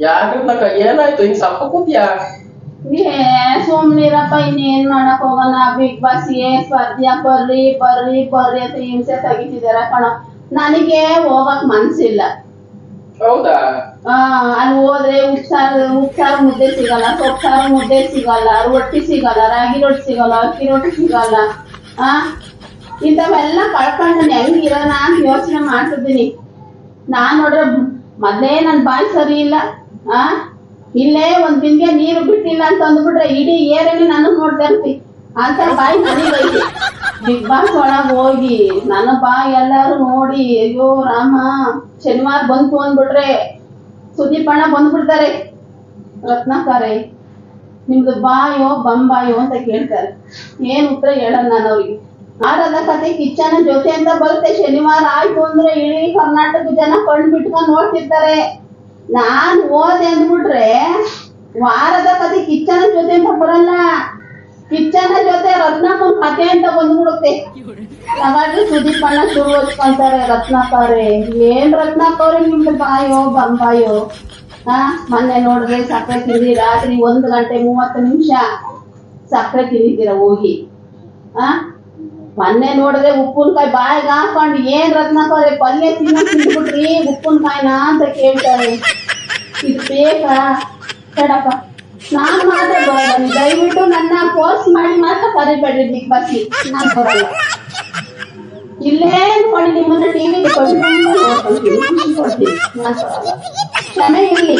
ಯಾಕಕ್ಕ ಏನಾಯ್ತು ಹಿಂಗ್ ಸಪ್ಪ ಕೂತ್ಯಾ ಏ ಸುಮ್ನಿರಪ್ಪ ಇನ್ನೇನ್ ಮಾಡಕ್ ಹೋಗೋಣ ಬಿಗ್ ಬಾಸ್ ಏ ಸ್ಪರ್ಧೆ ಬರ್ರಿ ಬರ್ರಿ ಬರ್ರಿ ಅಂತ ಹಿಂಸೆ ತೆಗಿತಿದಾರ ಕಣ ನನಗೆ ಹೋಗಕ್ ಮನ್ಸಿಲ್ಲ ಹೌದಾ ಆ ಅಲ್ಲಿ ಹೋದ್ರೆ ಉಪ್ಸಾರ ಉಪ್ಸಾರ ಮುದ್ದೆ ಸಿಗಲ್ಲ ಸೊಪ್ಸಾರ ಮುದ್ದೆ ಸಿಗಲ್ಲ ರೊಟ್ಟಿ ಸಿಗಲ್ಲ ರಾಗಿ ರೊಟ್ಟಿ ಸಿಗಲ್ಲ ಅಕ್ಕಿ ರೊಟ್ಟಿ ಸಿಗಲ್ಲ ಆ ಇಂಥವೆಲ್ಲ ಕಳ್ಕೊಂಡು ಹೆಂಗಿರೋಣ ಅಂತ ಯೋಚನೆ ಮಾಡ್ತಿದ್ದೀನಿ ನಾನ್ ನೋಡ್ರೆ ಮೊದ್ಲೇ ನನ್ ಬಾಯಿ ಸರಿ ಇಲ್ಲ ಆ? ಇಲ್ಲೇ ಒಂದ್ ಬಿಂದಿಗೆ ನೀರು ಬಿಟ್ಟಿಲ್ಲ ಅಂತ ಅಂದ್ಬಿಟ್ರೆ ಇಡೀ ಏರಿಯಲ್ಲಿ ನಾನು ನೋಡ್ತಾ ಇರ್ತಿ ಅಂತ ಬಾಯಿ ನನಗೈತಿ ಬಿಗ್ ಬಾಸ್ ಒಳಗ್ ಹೋಗಿ ನನ್ನ ಬಾಯಿ ಎಲ್ಲಾರು ನೋಡಿ, ಅಯ್ಯೋ ರಾಮ, ಶನಿವಾರ ಬಂತು ಅಂದ್ಬಿಟ್ರೆ ಸುದೀಪಣ್ಣ ಬಂದ್ಬಿಡ್ತಾರೆ. ರತ್ನಾಕರೇ, ನಿಮ್ದು ಬಾಯೋ ಬಂಬಾಯೋ ಅಂತ ಕೇಳ್ತಾರೆ. ಏನ್ ಉತ್ತರ ಹೇಳಲ್ಲ ನಾನು ಅವ್ರಿಗೆ? ಆಡದ ಕತೆ ಕಿಚ್ಚನ ಜೊತೆ ಅಂತ ಬರುತ್ತೆ. ಶನಿವಾರ ಆಯ್ತು ಅಂದ್ರೆ ಇಡೀ ಕರ್ನಾಟಕ ಜನ ಕಣ್ ಬಿಟ್ಕೊಂಡು ನೋಡ್ತಿರ್ತಾರೆ. ನಾನ್ ಓದೆ ಅಂದ್ಬಿಟ್ರೆ ವಾರದ ಕತೆ ಕಿಚ್ಚನ ಜೊತೆ ಅಂತ ಬರಲ್ಲ. ಕಿಚ್ಚನ ಜೊತೆ ರತ್ನಮ್ಮನ ಕತೆ ಅಂತ ಬಂದ್ಬಿಡುತ್ತೆ. ಯಾವಾಗ್ಲೂ ಸುದೀಪ್ ಅಣ್ಣ ಶುರು ಹಚ್ಕೊಂತಾರೆ ಅವ್ರೆ. ಏನ್ ರತ್ನಾಕರೇ ನಿಮ್ದು ಬಾಯೋ, ಬಂಬಾಯೋ? ಹಾ ಮೊನ್ನೆ ನೋಡಿದ್ರೆ ಸಕ್ಕರೆ ತಿಂದಿ ರಾತ್ರಿ ಒಂದು ಗಂಟೆ ಮೂವತ್ತು ನಿಮಿಷ ಸಕ್ಕರೆ ತಿಂದಿದ್ದೀರ ಹೋಗಿ. ಆ, ಮೊನ್ನೆ ನೋಡಿದ್ರೆ ಉಪ್ಪಿನಕಾಯಿ ಬಾಯಿಗೆ ಹಾಕೊಂಡು, ಏನ್ ರತ್ನಾಕರೇ ಪಲ್ಯ ತಿನ್ನ ತಿಂದ್ಬಿಟ್ರಿ, ಉಪ್ಪಿನಕಾಯಿನ ಅಂತ ಕೇಳ್ತಾರೆ. ಇದು ಬೇಕಾ ಕಡಪ ನಾನು ಮಾತ್ರ ದಯವಿಟ್ಟು ನನ್ನ ಫೋರ್ಸ್ ಮಾಡಿ ಮಾತ್ರ ಕರಿಬೇಡ್ರಿ ಬಿಗ್ ಬರ್ತೀನಿ ನಾನು ಬರಲ್ಲ. ಇಲ್ಲೇ ನೋಡಿ ನಿಮ್ಮನ್ನ ಟಿವಿ ಕೊಡ್ತೀನಿ. ನಾನ್ ಬರಲ್ಲ ಕ್ಷಮೆ ಇರ್ಲಿ.